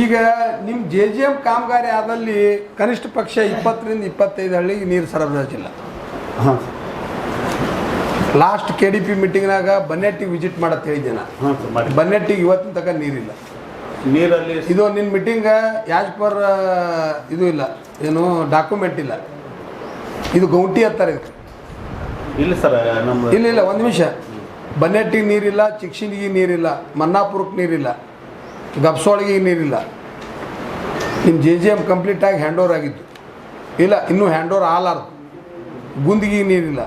ಈಗ ನಿಮ್ಮ J G M ಕಾಮಗಾರಿ ಆದಲ್ಲಿ ಕನಿಷ್ಠ ಪಕ್ಷ ಇಪ್ಪತ್ತರಿಂದ ಇಪ್ಪತ್ತೈದು ಹಳ್ಳಿಗೆ ನೀರು ಸರಬರಾಜಿಲ್ಲ ಹಾಂ. ಲಾಸ್ಟ್ ಕೆ ಡಿ ಪಿ ಮೀಟಿಂಗ್ನಾಗ ಬನ್ನೆಟ್ಟಿಗೆ ವಿಸಿಟ್ ಮಾಡತ್ತೆ ಹೇಳಿದ್ದೆ ನಾನು. ಹಾಂ ಸರ್ ಬನ್ನೆಟ್ಟಿಗೆ ಇವತ್ತಿನ ತನಕ ನೀರಿಲ್ಲ. ನೀರಲ್ಲಿ ಇದು ನಿನ್ನ ಮೀಟಿಂಗ್ ಯಾಜ್ ಪರ್ ಇದು ಇಲ್ಲ. ಏನು ಡಾಕ್ಯುಮೆಂಟ್ ಇಲ್ಲ. ಇದು ಗೌಂಟಿ ಅಂತಾರೆ ಇದು ಇಲ್ಲ ಸರ್ ನಮ್ಮ ಇಲ್ಲ ಇಲ್ಲ ಒಂದು ನಿಮಿಷ. ಬನ್ನೆಟ್ಟಿಗೆ ನೀರಿಲ್ಲ ಚಿಕ್ಸಿಂಡಿಗೆ ನೀರಿಲ್ಲ ಮನ್ನಾಪುರಕ್ಕೆ ನೀರಿಲ್ಲ. ಗಬ್ಸೋಳಿಗೆ ನೀರಿಲ್ಲ ಇನ್ನು ಜೆ ಜೆ ಎಂ ಕಂಪ್ಲೀಟಾಗಿ ಹ್ಯಾಂಡ್ ಓವರ್ ಆಗಿತ್ತು. ಇಲ್ಲ ಇನ್ನೂ ಹ್ಯಾಂಡ್ ಓವರ್ ಆಲಾರ್ದು ಗುಂದಿಗೆ ನೀರಿಲ್ಲ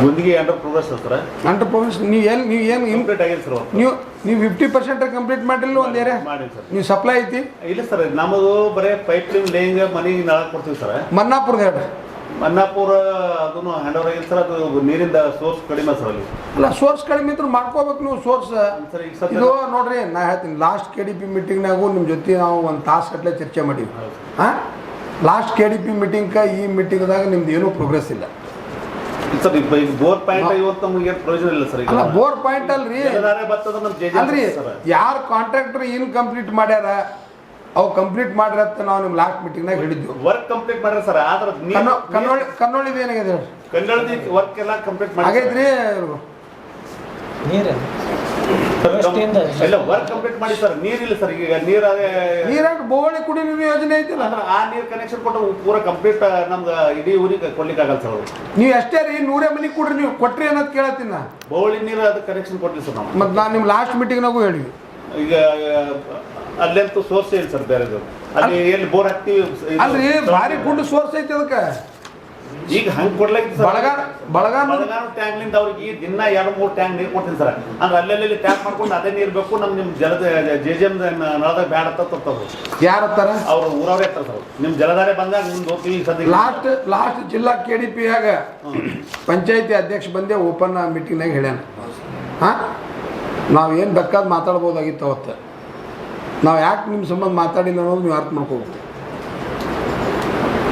Gundige under progress sir? Under progress ನೀವು ಏನು ನೀವು ಏನು ಇಂಪ್ಲೀಟ್ ಆಗಿದೆ ಸರ್ ನೀವು ನೀವು ಫಿಫ್ಟಿ ಪರ್ಸೆಂಟ್ ಕಂಪ್ಲೀಟ್ ಮಾಡಿಲ್ಲ ಒಂದು ಏರಿಯಾ ಮಾಡಿ ಸರ್. ನೀವು ಸಪ್ಲೈ ಐತಿ? ಇಲ್ಲ ಸರ್ ನಮ್ಮದು ಬರೀ ಪೈಪ್ ಲೈನ್ ಲೇಯಿಂಗ್ ಮನೆಗೆ ನಳ ಕೊಡ್ತೀವಿ ಸರ್. ಮನ್ನಾಪುರದ ಹೇಳ್ರಿ. ಮನ್ನಾಪುರ ಅದನ್ನು ಹ್ಯಾಂಡ್ ಓವರ್ ಆಗಿಲ್ಲ ಸರ್ ಅದು ನೀರಿಂದ ಸೋರ್ಸ್ ಕಡಿಮೆ ಸರ್ ಅಲ್ಲಿ. ಅಲ್ಲ ಸೋರ್ಸ್ ಕಡಿಮೆ ಇದ್ರೆ ಮಾಡ್ಕೋಬೇಕು ನೀವು ಸೋರ್ಸ್ ಸರ್ ಈಗ ಸದ್ಯ ಇದು ನೋಡ್ರಿ ನಾ ಹೇಳ್ತೀನಿ ಲಾಸ್ಟ್ ಕೆ ಡಿ ಪಿ ಮೀಟಿಂಗ್ನಾಗೂ ನಿಮ್ಮ ಜೊತೆ ನಾವು ಒಂದು ತಾಸು ಕಟ್ಟಲೆ ಚರ್ಚೆ ಮಾಡೀವಿ. ಹಾಂ? ಲಾಸ್ಟ್ ಕೆ ಡಿ ಪಿ ಮೀಟಿಂಗ್ಗೆ ಈ ಮೀಟಿಂಗ್ದಾಗ ನಿಮ್ದು ಏನೂ ಪ್ರೋಗ್ರೆಸ್ ಇಲ್ಲ. ಸರ್ ಈಗ ಈಗ ಬೋರ್ ಪಾಯಿಂಟ್ ಇವತ್ತು ನಮಗೆ ಏನು ಪ್ರಯೋಜನ ಇಲ್ಲ ಸರ್ ಈಗ ಅಲ್ಲ ಬೋರ್ ಪಾಯಿಂಟ್ ಅಲ್ರಿ. ಎಲ್ಲದಾರೆ ಬರ್ತದ ನಮ್ಮ ಜೆ ಅಲ್ರಿ ಸರ್. ಯಾರು ಕಾಂಟ್ರಾಕ್ಟರ್ ಏನು ಕಂಪ್ಲೀಟ್ ಮಾಡ್ಯಾರ? ಅವು ಕಂಪ್ಲೀಟ್ ಮಾಡ್ರಿ ಅಂತ ನಾವು ನಿಮ್ ಲಾಸ್ಟ್ ಮೀಟಿಂಗ್ನಾಗ ಹೇಳಿದ್ವಿ. ವರ್ಕ್ ಕಂಪ್ಲೀಟ್ ಮಾಡ್ರಿ ಸರ್ ಆದ್ರೆ ಕನ್ನೋ ಕನ್ನೋಳಿ ಕನ್ನೋಳಿದು ಏನಾಗಿದೆ? ಹೇಳಿ ಕನ್ನಡದ ವರ್ಕ್ ಎಲ್ಲ ಕಂಪ್ಲೀಟ್ ಮಾಡಿ ಆಗೈತ್ರಿ ನೀರು? ಎಲ್ಲ ವರ್ಕ್ ಕಂಪ್ಲೀಟ್ ಮಾಡಿ ಸರ್ ನೀರಿಲ್ಲ ಸರ್ ಈಗ ನೀರು ಅದೇ ನೀರಾಗ ಬೋಳಿ ಕುಡಿ ನೀರು ಯೋಜನೆ ಐತಿಲ್ಲ ಅಂದ್ರೆ ಆ ನೀರು ಕನೆಕ್ಷನ್ ಕೊಟ್ಟು ಪೂರ ಕಂಪ್ಲೀಟ್ ನಮ್ಗೆ ಇಡೀ ಊರಿಗೆ ಕೊಡ್ಲಿಕ್ಕೆ ಆಗಲ್ಲ ಸರ್ ನೀವು ಎಷ್ಟೇ ರೀ ನೂರೇ ಮನೆ ಕೊಡ್ರಿ ನೀವು ಕೊಟ್ರಿ ಅನ್ನೋದು ಕೇಳತ್ತೀನಿ ನಾ ಬೋಳಿ ನೀರು ಅದು ಕನೆಕ್ಷನ್ ಕೊಟ್ಟಿಲ್ಲ ಸರ್ ನಾವು ಮತ್ತೆ ನಾನು ನಿಮ್ಮ ಲಾಸ್ಟ್ ಮೀಟಿಂಗ್ನಾಗೂ ಹೇಳಿವಿ ಈಗ ಅಲ್ಲಂತೂ ಸೋರ್ಸ್ ಇಲ್ಲ ಸರ್ ಬೇರೆದು ಅಲ್ಲಿ ಎಲ್ಲಿ ಬೋರ್ ಹಾಕ್ತಿವಿ ಅಲ್ರಿ ಭಾರಿ ಗುಂಡು ಸೋರ್ಸ್ ಐತಿ ಅದಕ್ಕೆ. ಈಗ ಹಂಗ್ ಕೊಡ್ಲಿಕ್ಕೆ ಬಳಗಾರ ಬಳಗಾರ ಬಳಗಾನ ಟ್ಯಾಂಕ್ಲಿಂದ ಅವ್ರಿಗೆ ದಿನ ಎರಡು ಮೂರು ಟ್ಯಾಂಕ್ ನೀರು ಕೊಡ್ತೀನಿ ಸರ್. ಅಂದ್ರೆ ಅಲ್ಲೆಲ್ಲಿ ಟ್ಯಾಂಕ್ ಮಾಡ್ಕೊಂಡು ಅದೇ ನೀರು ಬೇಕು ನಮ್ ನಿಮ್ ಜಲದ ಜೆ ಜೆ ಎಂ ನಳದಾಗ ಬ್ಯಾಡ ಅಂತ ತರ್ತವ್ರು. ಯಾರತ್ತಾರ ಅವ್ರು ಊರವ್ರೆ ಇರ್ತಾರೆ ಸರ್. ನಿಮ್ ಜಲಧಾರೆ ಬಂದಾಗ ಮುಂದೆ ಹೋಗ್ತೀವಿ ಸದ್ಯ ಲಾಸ್ಟ್ ಲಾಸ್ಟ್ ಜಿಲ್ಲಾ ಕೆ ಡಿ ಪಿ ಆಗ ಪಂಚಾಯತಿ ಅಧ್ಯಕ್ಷ ಬಂದೆ ಓಪನ್ ಮೀಟಿಂಗ್ನಾಗ ಹೇಳ್ಯಾನ. ಹಾಂ? ನಾವು ಏನು ಬೇಕಾದ್ ಮಾತಾಡ್ಬೋದಾಗಿತ್ತು ಅವತ್ತು. ನಾವು ಯಾಕೆ ನಿಮ್ಮ ಸಂಬಂಧ ಮಾತಾಡಿಲ್ಲ ಅನ್ನೋದು ನೀವು ಅರ್ಥ ಮಾಡ್ಕೋಬೇಕು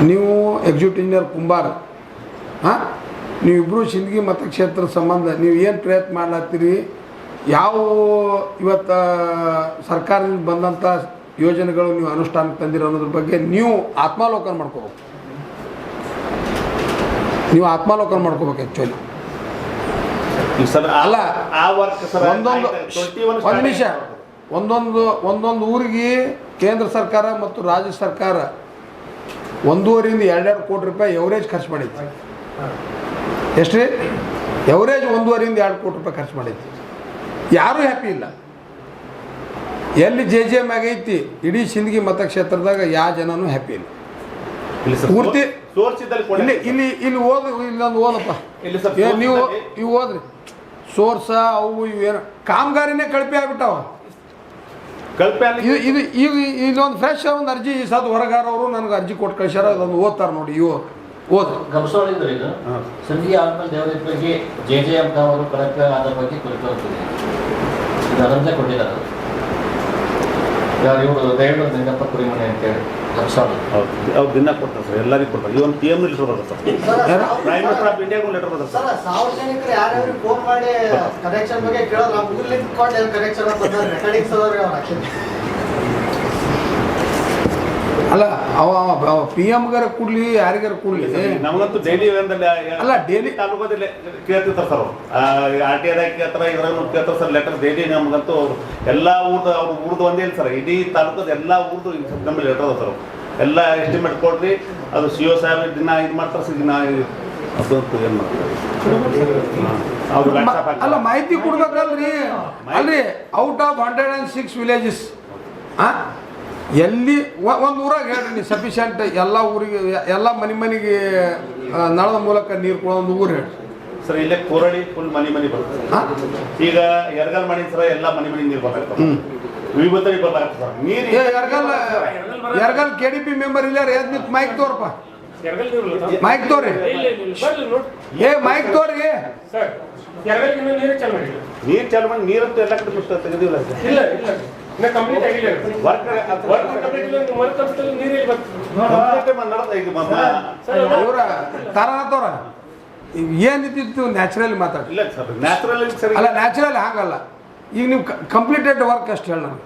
ನೀವು ಎಕ್ಸಿಕ್ಯೂಟಿವ್ ಇಂಜಿನಿಯರ್ ಕುಂಬಾರ್ ಹಾಂ? ನೀವಿಬ್ಬರು ಸಿಂದಗಿ ಮತಕ್ಷೇತ್ರದ ಸಂಬಂಧ ನೀವು ಏನು ಪ್ರಯತ್ನ ಮಾಡ್ಲತ್ತೀರಿ? ಯಾವ ಇವತ್ತು ಸರ್ಕಾರದಿಂದ ಬಂದಂಥ ಯೋಜನೆಗಳು ನೀವು ಅನುಷ್ಠಾನಕ್ಕೆ ತಂದಿರೋ ಅನ್ನೋದ್ರ ಬಗ್ಗೆ ನೀವು ಆತ್ಮಾವಲೋಕನ ಮಾಡ್ಕೋಬೇಕು. ನೀವು ಆತ್ಮಾವಲೋಕನ ಮಾಡ್ಕೋಬೇಕು ಆ್ಯಕ್ಚುಲಿ ಅಲ್ಲ. ಆ ಒಂದೊಂದು ಒಂದು ನಿಮಿಷ. ಒಂದೊಂದು ಒಂದೊಂದು ಊರಿಗೆ ಕೇಂದ್ರ ಸರ್ಕಾರ ಮತ್ತು ರಾಜ್ಯ ಸರ್ಕಾರ ಒಂದೂವರೆಯಿಂದ ಎರಡೆರಡು ಕೋಟಿ ರೂಪಾಯಿ ಎವರೇಜ್ ಖರ್ಚು ಮಾಡೈತಿ ಎಷ್ಟು ರೀ ಎವರೇಜ್ ಒಂದೂವರೆಯಿಂದ ಎರಡು ಕೋಟಿ ರೂಪಾಯಿ ಖರ್ಚು ಮಾಡೈತಿ ಯಾರೂ ಹ್ಯಾಪಿ ಇಲ್ಲ. ಎಲ್ಲಿ ಜೆ ಜೆ ಎಂ ಆಗೈತಿ ಇಡೀ ಸಿಂದಗಿ ಮತಕ್ಷೇತ್ರದಾಗ ಯಾವ ಜನನೂ ಹ್ಯಾಪಿ ಇಲ್ಲ. ಪೂರ್ತಿ ಇಲ್ಲಿ ಇಲ್ಲಿ ಇಲ್ಲಿ ಓದ್ ಇಲ್ಲೊಂದು ಓದಪ್ಪ. ನೀವು ಇವು ಓದ್ರಿ. ಸೋರ್ಸ ಅವು ಇವೇನು ಕಾಮಗಾರಿನೇ ಕಳಪೆ ಆಗ್ಬಿಟ್ಟಾವ. ಕಲ್ಪೆ ಇದು ಇದು ಈಗ ಇದೊಂದು ಫ್ರೆಶ್ ಒಂದು ಅರ್ಜಿ ಈ ಸದ್ ಹೊರಗಾರವರು ನನಗೆ ಅರ್ಜಿ ಕೊಟ್ಟು ಕಳ್ಸ್ಯಾರ ಅದೊಂದು ಓದ್ತಾರೆ ನೋಡಿ ಇವು ಓದ್ರಿ. ಗಮನಿಸೋಳಿದ್ರು ಇದು? ಹಾ. ಸಂಧಿಗೆ ಆದ್ಮೇಲೆ ದೇವರ ಬಗ್ಗೆ ಜೆ ಜೆ ಎಂ ಅವರು ಕರೆಕ್ಟ್ ಅದರ ಬಗ್ಗೆ ಕುರಿತೋಗ್ತಿದೆ ಇದು ಅದನ್ನೇ ಕೊಟ್ಟಿದ್ದಾರೆ. ಯಾರು ಇವರು ದಯವಿಟ್ಟು ನಿಂಗಪ್ಪ ಕುರಿಮನೆ ಅಂತೇಳಿ. ಹೌದು ಅವ್ರು ದಿನ ಕೊಡ್ತಾರೆ ಸರ್. ಎಲ್ಲರಿಗೂ ಕೊಡ್ತಾರೆ. ಇವನ್ ಪಿ ಎಂ ಲೆಟರ್ ಬರುತ್ತೆ ಸರ್? ಪ್ರೈಮ್ ಮಿನಿಸ್ಟರ್ ಆಫ್ ಇಂಡಿಯಾಗೂ ಲೆಟರ್ ಬರುತ್ತೆ ಸರ್ ಸರ್. ಸಾರ್ವಜನಿಕರು ಯಾರ್ಯಾರು ಫೋನ್ ಮಾಡಿ ಕನೆಕ್ಷನ್ ಬಗ್ಗೆ ಕೇಳೋದು ಕೊಂಡು ಕನೆಕ್ಷನ್ ರೆಕಾರ್ಡಿಂಗ್ಸ್ ಅಲ್ಲ ಅವ ಪಿ ಎಮ್ಗಾರ ಕೊಡ್ಲಿ ಯಾರಿಗಾರ ಕೊಡ್ಲಿ? ನಮಗಂತೂ ಡೈಲಿ ಅಲ್ಲ, ಡೈಲಿ ತಾಲೂಕದಲ್ಲಿ ಕೇಳ್ತಿರ್ತಾರೆ ಸರ್ ಆರ್ ಟಿ ಐದಾಗ ಕೇಳ್ತಾರೆ ಇದ್ರಾಗ ಕೇಳ್ತಾರೆ ಸರ್ ಲೆಟರ್ ಡೈಲಿ ನಮಗಂತೂ ಅವ್ರು. ಎಲ್ಲ ಊರ್ದು ಅವ್ರು ಊರ್ದು ಒಂದೇ ಇಲ್ಲ ಸರ್ ಇಡೀ ತಾಲೂಕದ ಎಲ್ಲ ಊರ್ದು ನಮ್ಮಲ್ಲಿ ಲೆಟರ್ ಅದ ಸರ್ ಎಲ್ಲ ಎಸ್ಟಿಮೇಟ್ ಕೊಡ್ರಿ ಅದು ಸಿ ಒ ಸಾಹೇಬ್ ದಿನ ಇದು ಮಾಡ್ತಾರೆ ಸರ್ ದಿನ ಅದಂತೂ ಏನು ಮಾಡ್ತಾರೆ ಅಲ್ಲ ಮಾಹಿತಿ ಕೊಡ್ಬೇಕಲ್ರಿ. ಅಲ್ರಿ out of hundred and six villages ಹಾಂ ಎಲ್ಲಿ ಒಂದು ಊರಾಗ ಹೇಳ್ರಿ ನೀವು ಸಫಿಷಿಯಂಟ್ ಎಲ್ಲ ಊರಿಗೆ ಎಲ್ಲ ಮನೆ ಮನೆಗೆ ನಳದ ಮೂಲಕ ನೀರು ಕೊಡೋ ಒಂದು ಊರು ಹೇಳಿ ಸರ್ ಇಲ್ಲೇ ಕೋರಳಿ ಫುಲ್ ಮನೆ ಮನೆ ಬರ್ತದೆ ಹಾಂ? ಈಗ ಎರಗಲ್ ಮಾಡಿ ಸರ ಎಲ್ಲ ಮನೆ ಮನೆ ನೀರು ಬರ್ತದೆ ವಿಭೂತರಿ ಬರ್ಲಾಗ್ತದೆ ಸರ್. ನೀರು Eragal Eragal K D P member ಇಲ್ಲ ರೀ ಎದ್ ಮೈಕ್ ತೋರಪ್ಪ ಮೈಕ್ ತೋರಿ. ಏ ಮೈಕ್ ತೋರಿ ಸರ್ ನೀರೇ ಚಾಲು ಮಾಡಿ ನೀರು ಚಾಲು ಮಾಡಿ ನೀರಂತೂ ಎಲ್ಲ ಕಡೆ ತೆಗೆದಿಲ್ಲ ತೆಗೆದಿಲ್ಲ ಇಲ್ಲ ಇಲ್ಲ. ಕಂಪ್ಲೀಟ್ ಆಗಿಲ್ಲ. ವರ್ಕ್ ವರ್ಕ್ ಕಂಪ್ಲೀಟ್ ಇಲ್ಲ ನ್ಯಾಚುರಲಿ ಮಾತಾಡಿ ಇಲ್ಲ ಸರ್ ನ್ಯಾಚುರಲ್ ಸರಿ. ಅಲ್ಲ ನ್ಯಾಚುರಲ್ ಹಾಗಲ್ಲ ಈಗ ನೀವು ಕಂಪ್ಲೀಟೆಡ್ ವರ್ಕ್ ಅಷ್ಟು ಹೇಳ ನನಗೆ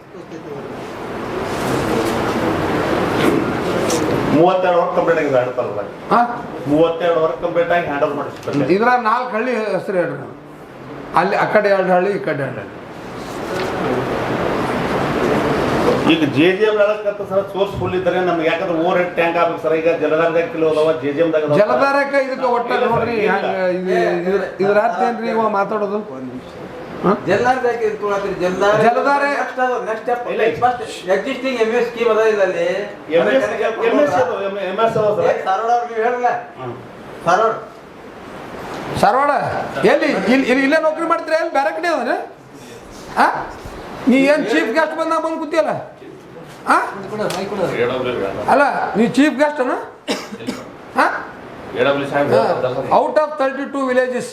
ಮೂವತ್ತೆರಡು ವರ್ಕ್ ಕಂಪ್ಲೀಟ್ ಆಗಿ ಹಾಂ? ಮೂವತ್ತೆರಡು ವರ್ಕ್ ಕಂಪ್ಲೀಟ್ ಆಗಿ ಹ್ಯಾಂಡಲ್ ಓವರ್ ಮಾಡಿಸ್ತಾರೆ ಇದ್ರ ನಾಲ್ಕು ಹಳ್ಳಿ ಹೆಸರು ಹೇಳ್ರಿ ನಾನು ಅಲ್ಲಿ ಆ ಕಡೆ ಎರಡು ಹಳ್ಳಿ ಈ ಕಡೆ ಎರಡು ಹಳ್ಳಿ. ಈಗ ಜೆ ಜಿ ಎಂ ಹೇಳಕ್ಕಂತ ಸರ್ ಸೋರ್ಸ್ ಫುಲ್ ಇದ್ರೆ ನಮ್ಗೆ ಯಾಕಂದ್ರೆ ಓವರ್ ಹೆಡ್ ಟ್ಯಾಂಕ್ ಆಗ್ಬೇಕು ಸರ್. ಈಗ ಜಲಧಾರದಾಗ ಕಿಲೋ ಅದಾವ ಜೆ ಜಿ ಎಂ ದಾಗ ಜಲಧಾರಕ ಇದಕ್ಕೆ ಒಟ್ಟ ನೋಡ್ರಿ ಇದ್ರ ಇದ್ರ ಅರ್ಥ ಏನ್ರಿ ಇವ ಮಾತಾಡೋದು? ಜಲಧಾರೆ-. First existing MS scheme ಅದ ಇಲ್ಲ ಅಲ್ಲಿ. M S M S M S ಅದಾವ ಏ, ಸರ್ ಧಾರವಾಡ ನೀವು ಹೇಳಲ್ಲ ಹ್ಮ್. ಧಾರವಾಡ ಸರ್ವಾಡ ಎಲ್ಲಿ? ಇಲ್ಲಿ ಇಲ್ಲಿ ನೌಕರಿ ಮಾಡ್ತೀರಾ ಎಲ್ಲಿ? ಬೇರೆ ಕಡೆ ಅದ ಆ ನೀ ಏನು ಚೀಫ್ ಗೆಸ್ಟ್ ಬಂದಾಗ ಬಂದು ಕೂತಿಯಲ್ಲ? ಆ ಅಲ್ಲ ನೀವು ಚೀಫ್ ಗೆಸ್ಟ್ ಅನ? ಹಾಂ? Out of thirty two villages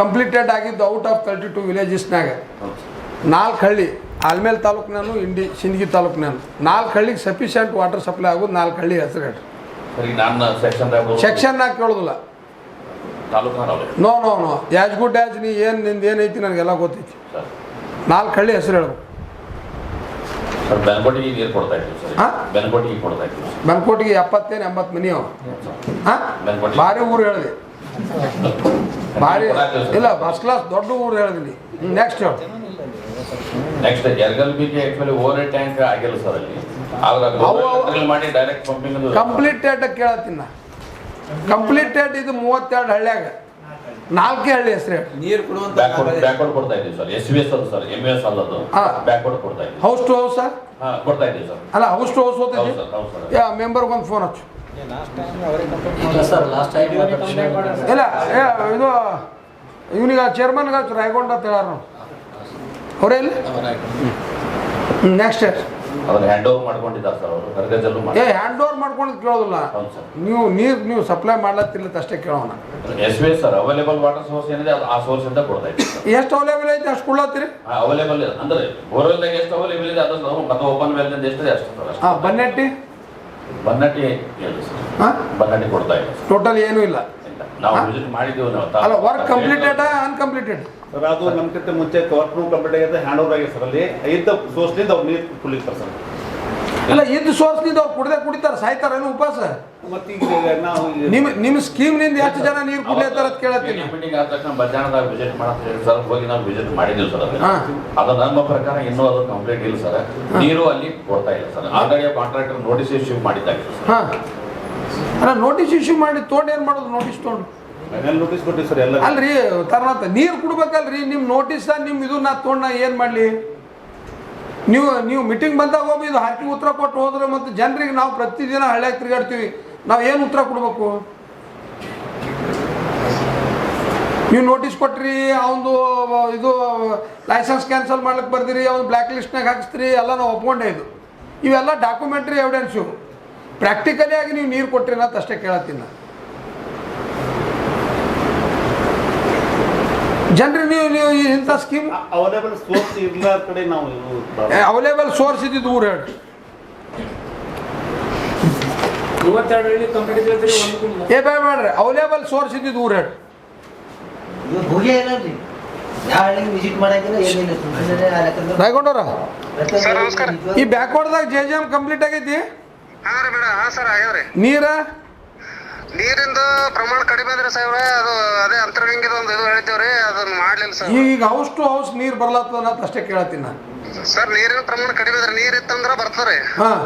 completed ಆಗಿದ್ದು ಔಟ್ ಆಫ್ ತರ್ಟಿ ಟು ವಿಲೇಜಸ್ನಾಗ ನಾಲ್ಕು ಹಳ್ಳಿ ಆಲ್ಮೇಲ್ ತಾಲೂಕಿನಾನು ಇಂಡಿ ಸಿಂದಗಿ ತಾಲೂಕಿನಾನು. ನಾಲ್ಕು ಹಳ್ಳಿಗೆ ಸಫಿಷಿಯಂಟ್ ವಾಟರ್ ಸಪ್ಲೈ ಆಗೋದು ನಾಲ್ಕು ಹಳ್ಳಿ ಹೆಸರು ಹೇಳ್ರಿ ನಾನು ಸೆಕ್ಷನ್ ಸೆಕ್ಷನ್ನಾಗ ಕೇಳೋದಿಲ್ಲ. No no no as good as ನೀ ಏನು ನಿಂದು ಏನೈತಿ ನನಗೆಲ್ಲ ಗೊತ್ತೈತಿ. ನಾಲ್ಕು ಹಳ್ಳಿ ಹೆಸರು ಹೇಳ್ಬೇಕು. ಸರ್ ಬೆನ್ಕೋಟಿಗೆ ನೀರು ಕೊಡ್ತಾ ಇದ್ದೀವಿ ಸರ್. ಹಾ? ಬೆನ್ಕೋಟಿಗೆ ಕೊಡ್ತಾ ಇದ್ದೀವಿ ಬೆನ್ಕೋಟಿಗೆ ಎಪ್ಪತ್ತೇನು ಎಂಬತ್ತು ಮನಿ ಅವ. ಹಾಂ ಬೆನ್ಕೋಟಿ ಭಾರಿ ಊರು ಹೇಳಿದೆ. ಭಾರಿ ಇಲ್ಲ ಫಸ್ಟ್ ಕ್ಲಾಸ್ ದೊಡ್ಡ ಊರು ಹೇಳಿದೀನಿ. ನೆಕ್ಸ್ಟ್ ಹೇಳು. ನೆಕ್ಸ್ಟ್ ಎರ್ಗಲ್ ಬಿಗೆ ಆಕ್ಚುಲಿ ಓವರ್ ಟ್ಯಾಂಕ್ ಆಗಿಲ್ಲ ಸರ್ ಅಲ್ಲಿ. ಆದ್ರೆ ಮಾಡಿ ಡೈರೆಕ್ಟ್ ಪಂಪಿಂಗ್ ಕಂಪ್ಲೀಟೆಡ್ ಕೇಳತ್ತೀನಿ ನಾ. ಕಂಪ್ಲೀಟೆಡ್ ಇದು ಮೂವತ್ತೆರಡು ಹಳ್ಳ್ಯಾಗ. ನಾಲ್ಕೇ ಹಳ್ಳಿ ಹೆಸರು ನೀರು ಕೊಡುವಂತ ಬ್ಯಾಕ್ವರ್ಡ್ ಬ್ಯಾಕ್ವರ್ಡ್ ಕೊಡ್ತಾ ಇದ್ದೀವಿ ಸರ್. ಎಸ್ ವಿ ಎಸ್ ಅದು ಸರ್ ಎಂ ಎಸ್ ಅಲ್ಲದು ಹಾಂ. ಬ್ಯಾಕ್ವರ್ಡ್ ಕೊಡ್ತಾ ಇದ್ದೀವಿ. ಹೌಸ್ ಟು ಹೌಸ್ ಹಾಂ ಕೊಡ್ತಾ ಇದ್ದೀವಿ ಸರ್. ಅಲ್ಲ ಹೌಸ್ ಟು ಹೌಸ್ ಹೌದು ಓದೈತಿ ಸರ್ ಹೌದು ಸರ್. ಯಾ ಮೆಂಬರ್ಗೆ ಒಂದು ಫೋನ್ ಹಚ್ಚು. ಸರ್ ಲಾಸ್ಟ್ ಟೈಮ್ ಇಲ್ಲ ಏ ಇದು ಇವನಿಗೆ ಚೇರ್ಮನ್ಗೆ ಹಚ್ಚು ರಾಯಗೊಂಡ ಅಂತ ಹೇಳಾರ ನಾವು ಅವರೇ ಇಲ್ಲ? ನೆಕ್ಸ್ಟ್ ಅದನ್ನ ಹ್ಯಾಂಡ್ ಓವರ್ ಮಾಡ್ಕೊಂಡಿದ್ದಾರೆ ಸರ್ ಅವರು. ಕರ್ಗಜಲ್ಲೂ ಏ ಮಾಡಿ ಹ್ಯಾಂಡ್ ಓವರ್ ಮಾಡ್ಕೊಂಡು ಕೇಳೋದಿಲ್ಲ. ಹೌದು ಸರ್ ನೀವು ನೀರು ನೀವು ಸಪ್ಲೈ ಮಾಡ್ಲತ್ತಿಲ್ಲ ಅಷ್ಟೇ ಕೇಳೋಣ. S V sir available water source ಏನಿದೆ ಅದು ಆ ಸೋರ್ಸ್ ಇಂದ ಕೊಡ್ತಾ ಇದ್ದೀವಿ ಸರ್ ಎಷ್ಟು ಅವೈಲೇಬಲ್ ಐತೆ ಅಷ್ಟು ಕೊಡ್ಲತ್ತೀರಿ? ಅವೈಲೇಬಲ್ ಅಂದ್ರೆ ಬೋರ್ವೆಲ್ದಾಗ ಎಷ್ಟು ಅವೈಲೇಬಲ್ ಇದೆ ಅದು ಮತ್ತೆ ಓಪನ್ ವೆಲ್ದಿಂದ ಎಷ್ಟಿದೆ ಅಷ್ಟು ಸರ್ ಅಷ್ಟು. ಹಾಂ ಬನ್ನೆಟ್ಟಿ? ಬನ್ನಟ್ಟಿ ಇಲ್ಲ ಸರ್ ಹಾಂ ಬನ್ನಟ್ಟಿ ಕೊಡ್ತಾ ಟೋಟಲ್ ಏನೂ ಇಲ್ಲ. ನಾವು? ವಿಸಿಟ್ ಮಾಡಿದ್ದೀವಿ ನಾವು ಅಲ್ಲ ವರ್ಕ್ ಕಂಪ್ಲೀಟೆಡ್ ಅನ್ಕಂಪ್ಲೀಟೆಡ್ ಸರ್ ಅದು ನಮ್ಗಿಂತ ಮುಂಚೆ ವರ್ಕ್ ಕಂಪ್ಲೀಟ್ ಆಗಿದೆ ಹ್ಯಾಂಡ್ ಓವರ್ ಆಗಿದೆ ಸರ್ ಅಲ್ಲಿ ಐದು ಸೋರ್ಸ್ನಿಂದ ಅವ್ರು ನೀರು ಕುಳಿತಾರೆ ಸರ್. ಅಲ್ಲ ಇದ್ದ ಸೋರ್ಸ್ನಿಂದ ಅವ್ರು ಕುಡ್ದೆ ಕುಡಿತಾರೆ ಸಾಯ್ತಾರೇನು ಉಪವಾಸ? ಮತ್ತೆ ಈಗ ನಾವು ಈಗ- ನಿಮ್ಮ ನಿಮ್ಮ ಸ್ಕೀಮ್ನಿಂದ ಎಷ್ಟು ಜನ ನೀರು ಕುಡಿಯತ್ತಾರ ಅಂತ ಕೇಳತ್ತೀನಿ. ಮೀಟಿಂಗ್ ಆದ ತಕ್ಷಣ ಮಧ್ಯಾಹ್ನದಾಗ ವಿಸಿಟ್ ಮಾಡಕ್ ಹೇಳಿ ಸರ್ ಹೋಗಿ ನಾವು ವಿಸಿಟ್ ಮಾಡಿದ್ದೀವಿ ಸರ್ ಅದನ್ನ. ಹಾ. ಅದು ನಮ್ಮ ಪ್ರಕಾರ ಇನ್ನೂ ಅದು ಕಂಪ್ಲೀಟ್ ಇಲ್ಲ ಸರ್. ನೀರು ಅಲ್ಲಿ ಕೊಡ್ತಾ ಇಲ್ಲ sir. Already contractor notice issue ಮಾಡಿದ್ದಾಗಿದೆ sir. ಹಾಂ. ಅಲ್ಲ ನೋಟಿಸ್ ಇಶ್ಯೂ ಮಾಡಿ ತೊಗೊಂಡು ಏನು ಮಾಡೋದು? ನೋಟಿಸ್ ತೊಗೊಂಡು. ನೋಟಿಸ್ ಕೊಟ್ಟಿವಿ ಸರ್ ಎಲ್ಲ ಅಲ್ರಿ ತರ್ನಾಥ ನೀರು ಕುಡ್ಬೇಕಲ್ರಿ ನಿಮ್ಮ ನೋಟಿಸ್ ನಿಮ್ಮ ಇದು ನಾ ತೊಗೊಂಡು ಏನು ಮಾಡಲಿ? ನೀವು ನೀವು ಮೀಟಿಂಗ್ ಬಂದಾಗ ಹೋಗಿ ಇದು ಹಾಕಿ ಉತ್ತರ ಕೊಟ್ಟು ಹೋದ್ರೆ ಮತ್ತು ಜನರಿಗೆ ನಾವು ಪ್ರತಿದಿನ ಹಳ್ಳಿ ತಿರುಗಾಡ್ತೀವಿ. ನಾವು ಏನು ಉತ್ತರ ಕೊಡಬೇಕು? ನೀವು ನೋಟಿಸ್ ಕೊಟ್ರಿ ಅವನು ಇದು ಲೈಸೆನ್ಸ್ ಕ್ಯಾನ್ಸಲ್ ಮಾಡ್ಲಿಕ್ಕೆ ಬರ್ದಿರಿ ಅವ್ನು ಬ್ಲ್ಯಾಕ್ ಲಿಸ್ಟ್ನಾಗ ಹಾಕಿಸ್ತೀರಿ ಎಲ್ಲ ನಾವು ಒಪ್ಕೊಂಡೇ ಇದು. ಇವೆಲ್ಲ ಡಾಕ್ಯುಮೆಂಟ್ರಿ ಎವಿಡೆನ್ಸು ಆಗಿ ನೀವು ನೀರು ಕೊಟ್ರಿ ಅಂತ ಅಷ್ಟೇ ಕೇಳತ್ತೀನಿ ನಾ ಜನರಿಗೆ ನೀವು ನೀವು ಈ ಇಂಥ ಸ್ಕೀಮ್ ಅವೈಲೇಬಲ್ ಸೋರ್ಸ್ ಇರ್ಲಾರ ಕಡೆ ನಾವು ಇದು ಪ್ರಾಬ್ಲಮ್. ಅವೈಲೇಬಲ್ ಸೋರ್ಸ್ ಇದ್ದಿದ್ದು ಊರು ಹೇಳಿ. ಮೂವತ್ತೆರಡು ಹಳ್ಳಿ ಕಂಪ್ಲೀಟ್ ಇದ್ರೆ ಒಂದು ಕುಂಡ್ಲ. ಏ ಬೇಡ ಬೇಡ್ರಿ ಅವೈಲೇಬಲ್ ಸೋರ್ಸ್ ಇದ್ದಿದ್ದು ಊರು ಹೇಳಿ. ಇವಾಗ ಹೋಗಿ ಏನಲ್ರಿ ಯಾವ ಹಳ್ಳಿಗೆ ವಿಸಿಟ್ ಮಾಡಂಗಿಲ್ಲ ಏನಿಲ್ಲ. ಸುಮ್ಮನೆ ಆ ಲೆಕ್ಕದಲ್ಲಿ ರಾಯಗೊಂಡವ್ರ? ಸರ್ ನಮಸ್ಕಾರ. ಈ ಬ್ಯಾಕ್ವರ್ಡ್ದಾಗ ಜೆ ಜೆ ಎಂ ಕಂಪ್ಲೀಟ್ ಆಗೈತಿ? ಹಾ ರೀ ಮೇಡಮ್ ಹಾ ಸರ್ ಆಗ್ಯಾವ್ರಿ. ನೀರ? ನೀರಿಂದ ಪ್ರಮಾಣ ಕಡಿಮೆ ಅದ್ರಿ ಸಾಹೇಬ್ರ ಅದು ಅದೇ ಅಂತರ್ಗಂಗಿದ ಒಂದು ಇದು ಹೇಳ್ತೇವ್ರಿ ಅದನ್ನ ಮಾಡ್ಲಿಲ್ಲ ಸರ್ ಈಗ ಹೌಸ್ ಟು ಹೌಸ್ ನೀರು ಬರ್ಲತ್ತದ ಅಂತ ಅಷ್ಟೇ ಕೇಳತ್ತೀನಿ ನಾನು. ಸರ್ ನೀರಿನ ಪ್ರಮಾಣ ಕಡಿಮೆ ಅದ್ರಿ ನೀರ್ ಇತ್ತಂದ್ರ ಬರ್ತದ್ರಿ. ಹಾಂ.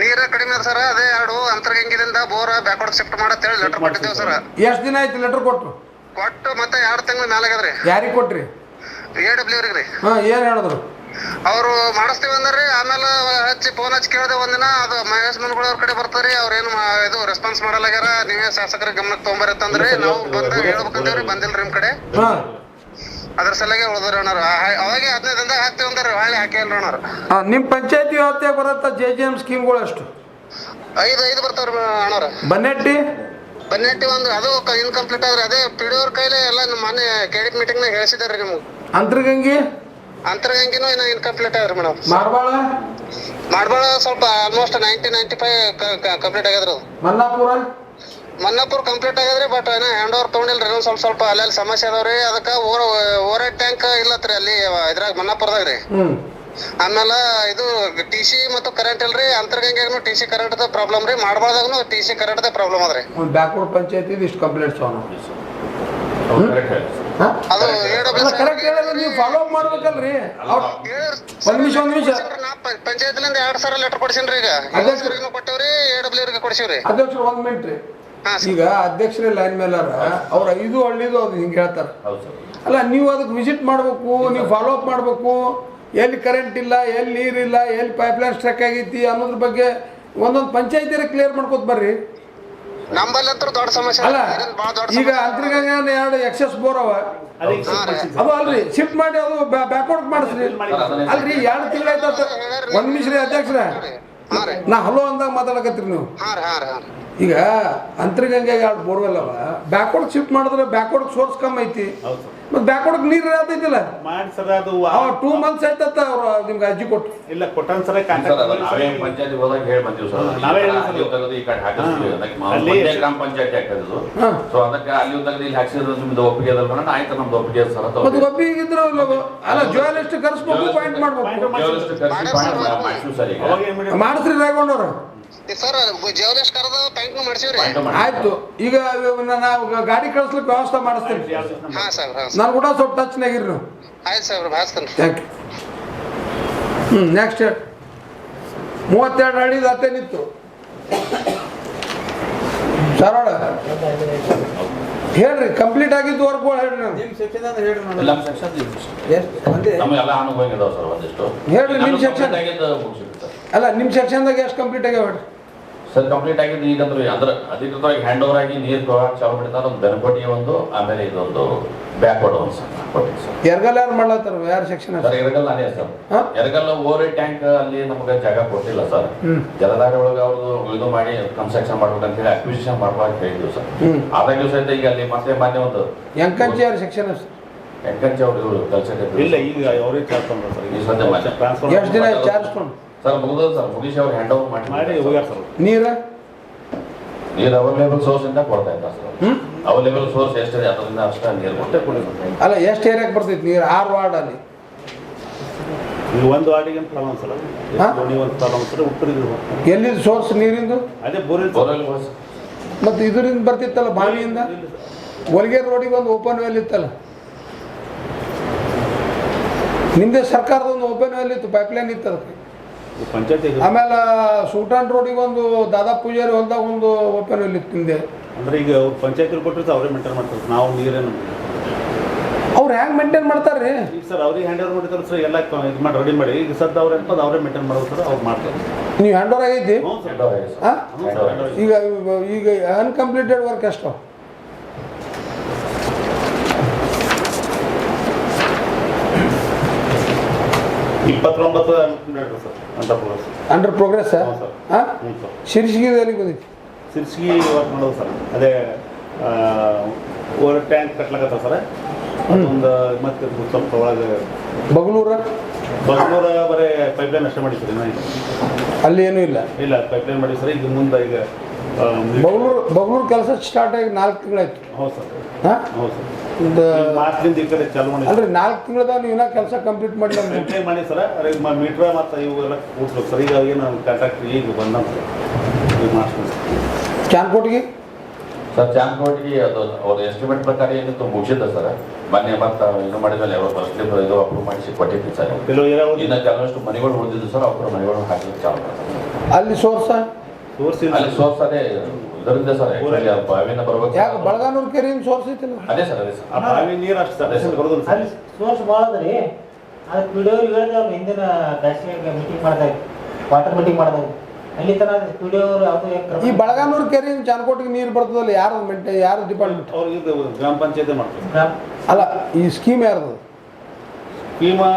ನೀರ ಕಡಿಮೆ ಸರ್ ಅದೇ ಎರಡು ಅಂತರ್ಗಂಗಿದಿಂದ ಬೋರ್ ಬ್ಯಾಕ್ವರ್ಡ್ ಶಿಫ್ಟ್ ಮಾಡತ್ತೇಳಿ ಲೆಟರ್ ಕೊಟ್ಟಿದ್ದೇವೆ ಸರ್. ಎಷ್ಟು ದಿನ ಆಯ್ತು ಲೆಟರ್ ಕೊಟ್ಟು? ಕೊಟ್ಟು ಮತ್ತೆ ಎರಡು ತಿಂಗಳ ಮ್ಯಾಲಾಗದ್ರಿ ಯಾರಿಗೆ ಕೊಟ್ರಿ? ಎ ಡಬ್ಲ್ಯೂ ರೀ ಹಾಂ ಏನು ಹೇಳಿದ್ರು? ಅವ್ರು ಮಾಡಿಸ್ತೇವೆ ಅಂದ್ರಿ ಆಮೇಲೆ ಹಚ್ಚಿ ಫೋನ್ ಹಚ್ಚಿ ಕೇಳಿದೆ ಒಂದಿನ ಅದು ಮಹೇಶ್ ಮನ್ಗಳವ್ರ ಕಡೆ ಬರ್ತಾರೆ ಅವ್ರೇನು ಇದು ರೆಸ್ಪಾನ್ಸ್ ಮಾಡಲಾಗ್ಯಾರ ನೀವೇ ಶಾಸಕರ ಗಮನಕ್ಕೆ ತೊಗೊಂಬರತ್ತಂದ್ರಿ ನಾವು ಬಂದು ಹೇಳ್ಬೇಕಂತೇವ್ರಿ ಬಂದಿಲ್ರಿ ನಿಮ್ ಕಡೆ. ಹಾಂ. ಅದ್ರ ಸಲಗೆ ಉಳ್ದ್ರಿ ಅಣ್ಣಾರ ಅವಾಗೆ ಹದಿನೈದು ದಿನದಾಗ ಹಾಕ್ತೀವಿ ಅಂದ್ರಿ ಹಾಳೆ ಹಾಕಿಲ್ರಿ ಅಣ್ಣಾರ ನಿಮ್ ನಿಮ್ಮ ಪಂಚಾಯತಿ ವ್ಯಾಪ್ತಿಯಾಗ ಬರತ್ತ ಜೆ ಜೆ ಎಂ ಸ್ಕೀಮ್ಗಳು ಅಷ್ಟು? ಐದು ಐದು ಬರ್ತಾವ್ರಿ ಅಣ್ಣಾರ ಬನ್ನೆಟ್ಟಿ? ಬನ್ನೆಟ್ಟಿ ಒಂದು ಅದು ಇನ್ಕಂಪ್ಲೀಟ್ ಆದ್ರೆ ಅದೇ ಪಿ ಡಿ ಅವ್ರ ಕೈಲಿ ಎಲ್ಲ ನಮ್ಮ ಮನೆ ಕೆಡಿಟ್ ಮೀಟಿಂಗ್ನಾಗ ಹೇಳಿಸಿದಾರೆ ನಿಮ್ಗೆ. ಅಂತರ್ಗಂಗಿ? ಅಂತರ್ಗಂಗಿನೂ ಇನ್ನ ಇನ್ಕಂಪ್ಲೀಟ್ ಆಗ್ರಿ ಮೇಡಮ್. ಮಾಡಬಾಳ ಮಾಡ್ಬಾಳ ಸ್ವಲ್ಪ almost ninety ninety five complete ಆಗ್ಯದ್ರಿ ಅದು. ಮನ್ನಾಪುರ? ಮನ್ನಾಪುರ್ ಕಂಪ್ಲೀಟ್ ಆಗ್ಯದ್ರಿ ಬಟ್ ಏನೋ ಹ್ಯಾಂಡ್ ಓವರ್ ತಗೊಂಡಿಲ್ರಿ ಇನ್ನೊಂದ್ ಸ್ವಲ್ಪ ಸ್ವಲ್ಪ ಅಲ್ಲಿ ಅಲ್ಲಿ ಸಮಸ್ಯೆ ಅದಾವ್ರಿ. ಅದಕ್ಕ ಓವರ್ ಓವರ್ ಟ್ಯಾಂಕ್ ಇಲ್ಲತ್ರಿ ಅಲ್ಲಿ ಇದ್ರಾಗ ಮನ್ನಾಪುರದಾಗ ರೀ. ಆಮೇಲೆ ಇದು ಟಿ ಸಿ ಮತ್ತು ಕರೆಂಟ್ ಇಲ್ರಿ ಅಂತರ್ಗಂಗೆಗೂ ಟಿ ಸಿ ಕರೆಂಟ್ ಪ್ರಾಬ್ಲಮ್ ರೀ ಮಾಡ್ಬಾರ್ದಾಗನು ಟಿ ಸಿ ಕರೆಂಟ್ ಪ್ರಾಬ್ಲಮ್ ಅದ್ರಿ. ಬ್ಯಾಕ್ವರ್ಡ್ ಪಂಚಾಯತಿ ಇಷ್ಟು ಕಂಪ್ಲೇಂಟ್ಸ್ ಕರೆಕ್ಟ್ ಹೇಳಿದ್ರೆ ನೀವು ಫಾಲೋ ಅಪ್ ಮಾಡ್ಬೇಕಲ್ರಿ. ಅವ್ರು ಒಂದ್ ನಿಮಿಷ. ಒಂದ್ ನಿಮಿಷ ಪಂಚಾಯತ್ಲಿಂದ ಎರಡ್ ಸಾವಿರ ಲೆಟರ್ ಕೊಡ್ಸಿನ್ರಿ ಈಗ. ಅಧ್ಯಕ್ಷರಿಗೆ ಕೊಟ್ಟವ್ರಿ ಎ ಡಬ್ಲ್ಯೂ ಅವ್ರಿಗೆ ಅಧ್ಯಕ್ಷರು ಒಂದ್ ಮಿನಿಟ್ ರೀ. ಈಗ ಅಧ್ಯಕ್ಷರೇ ಲೈನ್ ಮೇಲಾರ ಅವ್ರ ಐದು ಹಳ್ಳಿದು ಅದು ಹಿಂಗೆ ಹೇಳ್ತಾರೆ. ಹೌದು ಸರ್. ಅಲ್ಲ ನೀವು ಅದಕ್ಕೆ ವಿಸಿಟ್ ಮಾಡಬೇಕು ನೀವು ಫಾಲೋ ಅಪ್ ಮಾಡಬೇಕು. ಎಲ್ಲಿ ಕರೆಂಟ್ ಇಲ್ಲ ಎಲ್ಲಿ ನೀರಿಲ್ಲ ಎಲ್ಲಿ ಪೈಪ್ ಲೈನ್ ಸ್ಟ್ರಕ್ ಆಗೈತಿ ಅನ್ನೋದ್ರ ಬಗ್ಗೆ ಒಂದೊಂದು ಪಂಚಾಯತಿ ಕ್ಲಿಯರ್ ಮಾಡ್ಕೊತ ಬರ್ರಿ. ನಮ್ಮಲ್ಲಿ ಹತ್ರ ದೊಡ್ಡ ಸಮಸ್ಯೆ. ಅಲ್ಲ ಈಗ ಸಮಸ್ಯೆ. ಅಂತರ್ಗಂಗ ಎರಡು ಎಕ್ಸೆಸ್ ಬೋರ್ ಅವ. ಅದು ಅಲ್ರಿ ಶಿಫ್ಟ್ ಮಾಡಿ ಅದು ಬ್ಯಾಕ್ವರ್ಡ್ ಮಾಡಿಸ್ರಿ ಅಲ್ರಿ ಎರಡು ತಿಂಗಳಾಯ್ತು ಒಂದ್ ನಿಮಿಷ ಅಧ್ಯಕ್ಷರ. ಹಾ ರೀ. ನಾ ಹಲೋ ಅಂದಾಗ ಮಾತಾಡಕತ್ರಿ ನೀವು. ಈಗ ಅಂತರ್ಗಂಗೆ ಎರಡು ಬೋರ್ವೆಲ್ ಅವ. ಬ್ಯಾಕ್ವರ್ಡ್ ಶಿಫ್ಟ್ ಮಾಡಿದ್ರೆ ಬ್ಯಾಕ್ವರ್ಡ್ ಸೋರ್ಸ್ ಕಮ್ಮಿ ಐತಿ. ಮತ್ತೆ ಬ್ಯಾಕ್ವರ್ಡ್ ನೀರು ಇರತೈತಿಲ್ಲ ಮಾಡಿ ಸರ್ ಅದು ಅವ ಟೂ ಮಂತ್ಸ್ ಆಯ್ತತ್ತ ಅವ್ರು ನಿಮ್ಗೆ ಅಜ್ಜಿ ಕೊಟ್ಟು ಇಲ್ಲ ಕೊಟ್ಟನ್ ಸರ ಸರ್ ಅದು ನಾವೇ ಪಂಚಾಯತಿ ಹೋದಾಗ ಹೇಳಿ ಬಂದೀವಿ ಸರ್ ನಾವೇ ಸರ್. ಅಲ್ಲಿ ತೆಗೆದು ಈ ಕಡೆ ಹಾಕಿಸ್ತೀವಿ ಅಲ್ಲಿ- ಗ್ರಾಮ ಪಂಚಾಯತಿ ಹಾ. ಸೊ ಅದಕ್ಕೆ ಅಲ್ಲಿ ತೆಗೆದು ಇಲ್ಲಿ ಹಾಕ್ಸಿದ್ರೆ ನಿಮ್ದು ಒಪ್ಪಿಗೆ ಅದಲ್ಲ ಅಣ್ಣ ಆಯ್ತು ನಮ್ದು ಒಪ್ಪಿಗೆ ಅದ ಸರ್ ಅಂತ ಮತ್ತೆ ಒಬ್ಬಿಗಿದ್ರು ಅಲ್ಲ ಜುವೆಲಿಸ್ಟ್ ಕರ್ಸ್ಬೇಕು ಪಾಯಿಂಟ್ ಮಾಡ್ಬೇಕು. ಕರ್ಸಿ ಪಾಯಿಂಟ್ ಮಾಡ್ಸಿವಿ ಸರ್ ಈಗ. ಅವಾಗ ಏನ್ ಮಾಡಿ ಮಾಡಿಸ್ರಿ ರಾಯಗೊಂಡವ್ರು. ಸರ್ ಜವಲೇಶ್ ಕರೆದ ಬ್ಯಾಂಕ್ ಮಾಡ್ಸಿವ್ರಿ. ಪಾಯಿಂಟ್ ಮಾಡಿ ಆಯ್ತು. ಈಗ ನಾವು ಗಾಡಿ ಕಳಿಸ್ಲಿಕ್ಕೆ ವ್ಯವಸ್ಥೆ ಮಾಡಿಸ್ತೀನಿ ಹಾ ಸರ್ ಹಾ ನಾನು ಕೂಡ ಸ್ವಲ್ಪ ಟಚ್ನಾಗಿರಿ ನೀವು. ಆಯ್ತು ಸರ್ ಭಾಸ್ತೇನೆ ಥ್ಯಾಂಕ್ ಯು ಹ್ಞೂ ನೆಕ್ಸ್ಟ್ ಮೂವತ್ತೆರಡು ಅಡಿದು ಅತ್ತೆ ನಿಂತು. ಸರೋಳ ಹೇಳ್ರಿ ಕಂಪ್ಲೀಟ್ ಆಗಿದ್ದು ವರ್ಕ್ಗಳು ಹೇಳ್ರಿ ನಾನು ಹೇಳ್ರಿ ನಮ್ಮ ಸೆಕ್ಷನ್ ಅಲ್ಲ ನಿಮ್ಮ ಸೆಕ್ಷನ್ದಾಗ ಎಷ್ಟು ಕಂಪ್ಲೀಟ್ ಆಗ್ಯಾವ ಹೇಳ್ರಿ. ಸರ್ ಕಂಪ್ಲೀಟ್ ಆಗಿ ನೀರು ಅಂದ್ರೆ ಅಂದ್ರೆ ಅಧಿಕೃತವಾಗಿ ಹ್ಯಾಂಡ್ ಓವರ್ ಆಗಿ ನೀರು ಪ್ರವಾಹ ಚಾಲು ಬಿಡ್ತಾರೆ ಒಂದು ಬೆನಕೋಟಿಗೆ ಒಂದು ಆಮೇಲೆ ಇದೊಂದು ಬ್ಯಾಕ್ವರ್ಡ್ ಒಂದು ಸರ್ ಸರ್. ಎರಗಲ್ ಯಾರು ಮಾಡ್ಲತ್ತಾರ? ಯಾರು ಸೆಕ್ಷನ್ ಸರ್ ಎರಗಲ್ ಅದೇ ಸರ್. ಎರಗಲ್ಲ ಎರಗಲ್ ಓವರ್ ಟ್ಯಾಂಕ್ ಅಲ್ಲಿ ನಮಗೆ ಜಾಗ ಕೊಟ್ಟಿಲ್ಲ ಸರ್. ಜಲಧಾರೆ ಒಳಗೆ ಅವ್ರದ್ದು ಇದು ಮಾಡಿ ಕನ್ಸ್ಟ್ರಕ್ಷನ್ ಅಂತ ಹೇಳಿ ಅಕ್ವಿಸಿಷನ್ ಮಾಡ್ಬೇಕು ಹೇಳಿದ್ವಿ ಸರ್. ಆದಾಗ ಆದಾಗ್ಯೂ ಸಹಿತ ಈಗ ಅಲ್ಲಿ ಮತ್ತೆ ಮಾನ್ಯ ಒಂದು ಎಂಕಂಚಿ ಯಾರು ಸೆಕ್ಷನ್ ಎಂಕಂಚಿ ಅವರು ಇವರು ಕೆಲಸ ಇಲ್ಲ ಈಗ ಅವರೇ ಚಾರ್ಜ್ ಮಾಡ್ತಾರೆ ಸರ್. ಈ ಸದ್ಯ ಮಾತಾ ಟ್ರಾನ್ಸ್ಫರ್ ಎಷ್ಟು ದಿನ ಚಾರ್ಜ್ ಕೊಂಡು ಸರ್ ಮುಗಿದ ಸರ್ ಮುಗಿಸಿ ಅವ್ರು ಹ್ಯಾಂಡ್ ಓವರ್ ಮಾಡಿ ಮಾಡಿ ಹೋಗ್ಯಾರ ಸರ್ ನೀರ? ನೀರು ಅವೈಲೇಬಲ್ ಸೋರ್ಸ್ ಇಂದ ಕೊಡ್ತಾ ಇದ್ದ ಸರ್ ಹ್ಮ್? ಅವೈಲೇಬಲ್ ಸೋರ್ಸ್ ಎಷ್ಟಿದೆ ಅದರಿಂದ ಅಷ್ಟೇ ನೀರು ಕೊಟ್ಟೆ ಕೊಡಿ ಅಲ್ಲ ಎಷ್ಟು ಏರಿಯಾಕ್ಕೆ ಬರ್ತೈತಿ ನೀರು? ಆರು ವಾರ್ಡ್ ಅಲ್ಲಿ ಈಗ ಒಂದು ವಾರ್ಡಿಗೆ ಅಂತ ಪ್ರಾಬ್ಲಮ್ ಸರ್ ಹಾ? ನೀವು ಒಂದು ಪ್ರಾಬ್ಲಮ್ ಸರ್ ಉತ್ತರಿಗೆ ಎಲ್ಲಿದ್ದು ಸೋರ್ಸ್ ನೀರಿಂದು? ಅದೇ ಬೋರಿಲ್ ಮತ್ತು ಇದರಿಂದ ಬರ್ತಿತ್ತಲ್ಲ ಬಾವಿಯಿಂದ? ಹೊಲಿಗೆ ರೋಡಿಗೆ ಒಂದು ಓಪನ್ ವೆಲ್ ಇತ್ತಲ್ಲ? ನಿಮ್ಮದೇ ಸರ್ಕಾರದ ಒಂದು ಓಪನ್ ವೆಲ್ ಇತ್ತು ಪೈಪ್ಲೈನ್ ಇತ್ತು ಅದಕ್ಕೆ ಆಮೇಲೆ ಸೂಟನ್ ರೋಡಿಗೆ ಒಂದು ದಾದಾ ಪೂಜಾರಿ ಹೊಲ್ದಾಗ ಒಂದು ಓಪನ್ ಇಲ್ಲಿ ತಿಂದೆ. ಅಂದ್ರೆ ಈಗ ಅವ್ರು ಪಂಚಾಯತಿ ಕೊಟ್ಟಿರ್ತಾರೆ ಅವರೇ ಮೇಂಟೈನ್ ಮಾಡ್ತಾರೆ. ನಾವು ನೀರೇನು ಅವ್ರು ಹೆಂಗೆ ಮೇಂಟೈನ್ ಮಾಡ್ತಾರೆ ಈಗ ಸರ್ ಅವ್ರಿಗೆ ಹ್ಯಾಂಡ್ ಓವರ್ ಮಾಡಿದ್ರು ಸರ್ ಎಲ್ಲ ಇದು ಮಾಡಿ ರೆಡಿ ಮಾಡಿ. ಈಗ ಸದ್ದು ಅವ್ರು ಏನಪ್ಪ ಅವರೇ ಮೇಂಟೈನ್ ಮಾಡೋದು ಸರ್ ಅವ್ರು ಮಾಡ್ತಾರೆ. ನೀವು ಹ್ಯಾಂಡ್ ಓವರ್ ಆಗೈತಿ. ಈಗ ಈಗ ಅನ್ಕಂಪ್ಲೀಟೆಡ್ ವರ್ಕ್ ಎಷ್ಟು? ಇಪ್ಪತ್ತೊಂಬತ್ತು ಸರ್. ಅಂತ ಪ್ರೋಗ್ರೆಸ್ ಅಂಡರ್ ಪ್ರೋಗ್ರೆಸ್ ಹ್ಞೂ ಸರ್. ಹಾಂ ಹ್ಞೂ ಸರ್. ಶಿರ್ಸಿಗೆ ಎಲ್ಲಿಗೆ ಬಂದೈತಿ ಸಿರ್ಸಿಗೆ ವರ್ಕ್ ಮಾಡೋದು ಸರ್. ಅದೇ ಓವರ್ ಟ್ಯಾಂಕ್ ಕಟ್ಲಕತ್ತ ಸರ್. ಒಂದು ಮತ್ತೆ ಸ್ವಲ್ಪ ಒಳಗೆ. ಬಗಲೂರ ಬಸ್ನೂರ ಬರೀ ಪೈಪ್ಲೈನ್ ಅಷ್ಟೇ ಮಾಡಿ ಸರ್ ಇನ್ನೂ. ಇಲ್ಲ. ಅಲ್ಲಿ ಏನೂ ಇಲ್ಲ? ಇಲ್ಲ ಪೈಪ್ಲೈನ್ ಮಾಡಿ ಸರ್. ಈಗ ಮುಂದೆ ಈಗ ಆ, ಬಗಲೂರು ಬಗಲೂರು ಕೆಲಸ ಸ್ಟಾರ್ಟ್ ಆಗಿ ನಾಲ್ಕು ತಿಂಗಳಾಯ್ತು. ಹೌದು ಸರ್. ಹಾಂ? ಹೌದು ಸರ್. ಒಂದು ಮಾರ್ಚ್ಲಿಂದ ಈ ಕಡೆ ಚಾಲು ಮಾಡಿ ಅಂದ್ರೆ ನಾಲ್ಕು ತಿಂಗಳದಾಗ ನೀವು ಇನ್ನೂ ಕೆಲಸ ಕಂಪ್ಲೀಟ್ ಮಾಡಿ ಅಂದ್ರೆ ಮಾಡಿ ಸರ್. ಈಗ ಮೀಟ್ರ ಮತ್ತು ಇವು ಎಲ್ಲ ಕೂಡ್ಸ್ಬೇಕು ಸರ್. ಈಗ ಏನು ಕಾಂಟ್ರಾಕ್ಟ್ ಈಗ ಬಂದ ಈಗ ಮಾಡಿಸ್ಬೇಕು ಸರ್. ಚಾನ್ಕೋಟಿಗೆ? ಅದು ಅವ್ರ ಎಸ್ಟಿಮೇಟ್ ಪ್ರಕಾರ ಏನಿತ್ತು ಮುಗಿಸಿದ್ದ ಸರ್. ಮೊನ್ನೆ ಮತ್ತೆ ಇದು ಮಾಡಿದ್ಮೇಲೆ ಅವರು ಫಸ್ಟ್ ಇದು ಅಪ್ರೂವ್ ಮಾಡಿಸಿ ಕೊಟ್ಟಿದ್ವಿ ಸರ್. ಇನ್ನು ಕೆಲವಷ್ಟು ಮನೆಗಳು ಉಳಿದಿದ್ದು ಸರ್ ಅವ್ರ ಮನೆಗಳು ಹಾಕಲಿಕ್ಕೆ ಚಾಲು ಅಲ್ಲಿ ಸೋರ್ಸ ಅಲ್ಲಿ ಸೋರ್ಸ್ ಅದೇ ಇದರಿಂದ ಸರ್ actually ಆ ಬಾವಿಯಿಂದ ಬರ್ಬೇಕು ಯಾಕೆ ಬಳಗಾನೂರು ಕೆರೆಯಿಂದ ಸೋರ್ಸ್ ಐತಿಲ್ಲ? ಅದೇ ಸರ್ ಅದೇ ಸರ್ ಆ ಬಾವಿ ನೀರು ಅಷ್ಟು ಸರ್ ಬರೋದಿಲ್ಲ ಸರ್ ಅಲ್ಲಿ ಸೋರ್ಸ್ ಭಾಳ ಅದ ರೀ. ಅದಕ್ಕೆ ಅವ್ರು ಹಿಂದಿನ ಬ್ಯಾಸಿಗೆ ಮೀಟಿಂಗ್ ಮಾಡಿದಾಗ ವಾಟರ್ ಮೀಟಿಂಗ್ ಮಾಡಿದಾಗ. ಅಲ್ಲಿ ತನ ವಿಡಿಯೋ ಅವರು ಯಾವುದು ಏನ್ ಕ್ರಮ ಈ ಬಳಗಾನೂರು ಕೆರೆಯಿಂದ ಚಾನ್ಕೋಟಿಗೆ ನೀರು ಬರ್ತದಲ್ಲ ಯಾರು ಮೆಂಟೆ ಯಾರು ಡಿಪಾರ್ಟ್ಮೆಂಟ್ ಅವ್ರಿಗೆ ಇದು ಗ್ರಾಮ ಪಂಚಾಯತಿ ಮಾಡ್ತಾರೆ. ಅಲ್ಲ ಈ ಸ್ಕೀಮ್ ಯಾರ್ದು? ಭೀಮಾ